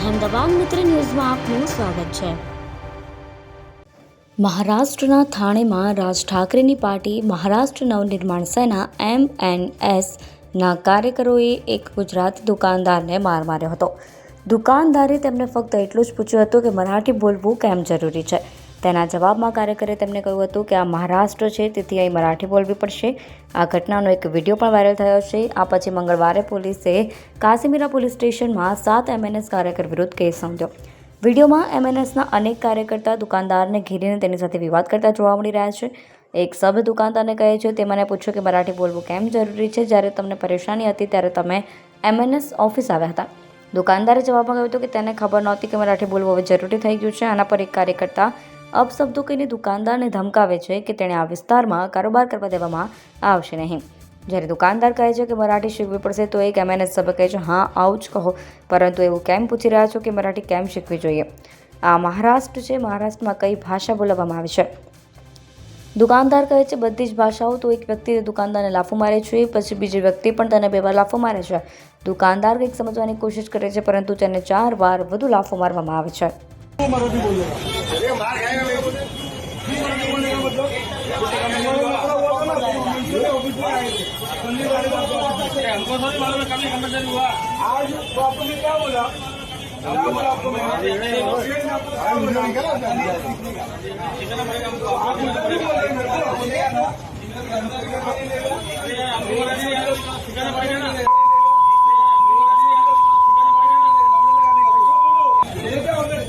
અહેમદાબાદ મિત્ર ન્યૂઝમાં આપનું સ્વાગત છે. મહારાષ્ટ્રના થાણેમાં રાજ ઠાકરેની પાર્ટી મહારાષ્ટ્ર નવનિર્માણ સેના એમ એન એસના કાર્યકરોએ એક ગુજરાતી દુકાનદારને માર માર્યો હતો. દુકાનદારે તેમને ફક્ત એટલું જ પૂછ્યું હતું કે મરાઠી બોલવું કેમ જરૂરી છે? તેના જવાબમાં કાર્યકરે તેમને કહ્યું હતું કે આ મહારાષ્ટ્ર છે, તેથી અહીં મરાઠી બોલવી પડશે. આ ઘટનાનો એક વીડિયો પણ વાયરલ થયો છે. આ પછી મંગળવારે પોલીસે કાશ્મીરા પોલીસ સ્ટેશનમાં સાત એમએનએસ કાર્યકર વિરુદ્ધ કેસ નોંધ્યો. વિડીયોમાં એમએનએસના અનેક કાર્યકર્તા દુકાનદારને ઘેરીને તેની સાથે વિવાદ કરતા જોવા મળી રહ્યા છે. એક સભ્ય દુકાનદારને કહે છે, તે મને પૂછ્યું કે મરાઠી બોલવું કેમ જરૂરી છે? જ્યારે તમને પરેશાની હતી, ત્યારે તમે એમએનએસ ઓફિસ આવ્યા હતા. દુકાનદારે જવાબમાં કહ્યું હતું કે તેને ખબર નહોતી કે મરાઠી બોલવું હવે જરૂરી થઈ ગયું છે. આના પર એક કાર્યકર્તા અપશબ્દો કહીને દુકાનદારને ધમકાવે છે કે તેણે આ વિસ્તારમાં કારોબાર કરવા દેવામાં આવશે નહીં. જ્યારે દુકાનદાર કહે છે કે મરાઠી શીખવી પડશે, તો એક એમએનએસ સભ્ય કહે છે, હા, આવું જ કહો. પરંતુ એવું કેમ પૂછી રહ્યા છો કે મરાઠી કેમ શીખવી જોઈએ? આ મહારાષ્ટ્ર છે, મહારાષ્ટ્રમાં કઈ ભાષા બોલાવવામાં આવે છે? દુકાનદાર કહે છે, બધી જ ભાષાઓ તો એક વ્યક્તિ દુકાનદારને લાફો મારે છે, પછી બીજી વ્યક્તિ પણ તેને બે વાર લાફો મારે છે. દુકાનદાર કંઈક સમજવાની કોશિશ કરે છે, પરંતુ તેને ચાર વાર વધુ લાફો મારવામાં આવે છે. मराठी बोलेगा हमको थोड़ी मालूम है कभी कंपलसरी हुआ आज तो आपने क्या बोला क्या बोला आपको मैं आज वीडियो निकाला आप मुझे नहीं बोल रहे मेरे को सिखाना पड़ेगा ना ये क्या होता है